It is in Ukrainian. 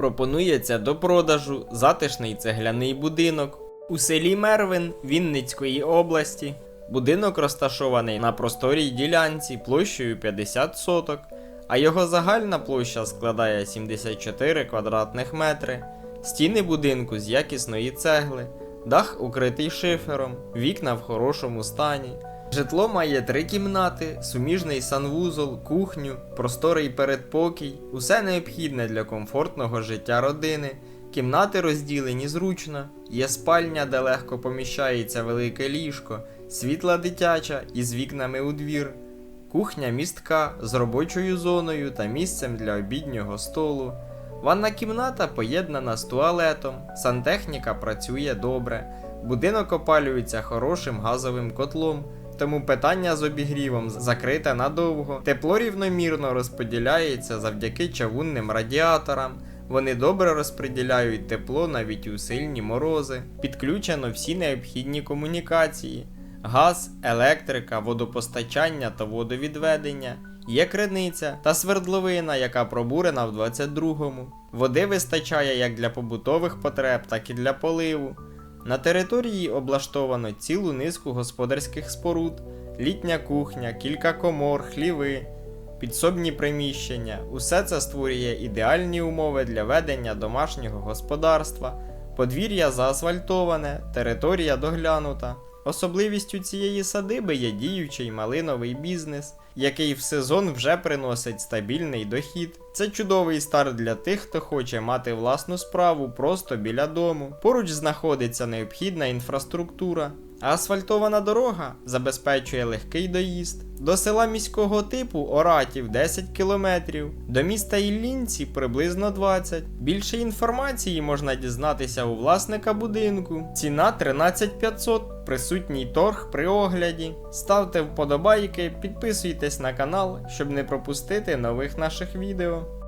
пропонується до продажу затишний цегляний будинок у селі Мервин Вінницької області. Будинок розташований на просторій ділянці площею 50 соток, а його загальна площа складає 74 квадратних метри. Стіни будинку з якісної цегли, дах укритий шифером, вікна в хорошому стані. Житло має три кімнати, суміжний санвузол, кухню, просторий передпокій, усе необхідне для комфортного життя родини. Кімнати розділені зручно, є спальня, де легко поміщається велике ліжко, світла дитяча із вікнами у двір, кухня містка з робочою зоною та місцем для обіднього столу. Ванна кімната поєднана з туалетом, сантехніка працює добре, будинок опалюється хорошим газовим котлом, тому питання з обігрівом закрите надовго. Тепло рівномірно розподіляється завдяки чавунним радіаторам. Вони добре розподіляють тепло навіть у сильні морози. Підключено всі необхідні комунікації: газ, електрика, водопостачання та водовідведення. Є криниця та свердловина, яка пробурена в 22-му. Води вистачає як для побутових потреб, так і для поливу. На території облаштовано цілу низку господарських споруд, літня кухня, кілька комор, хліви, підсобні приміщення. Усе це створює ідеальні умови для ведення домашнього господарства. Подвір'я заасфальтоване, територія доглянута. Особливістю цієї садиби є діючий малиновий бізнес, який в сезон вже приносить стабільний дохід. Це чудовий старт для тих, хто хоче мати власну справу просто біля дому. Поруч знаходиться необхідна інфраструктура. Асфальтована дорога забезпечує легкий доїзд. До села міського типу Оратів 10 кілометрів, до міста Іллінці приблизно 20. Більше інформації можна дізнатися у власника будинку. Ціна 13500, присутній торг при огляді. Ставте вподобайки, підписуйтесь на канал, щоб не пропустити нових наших відео.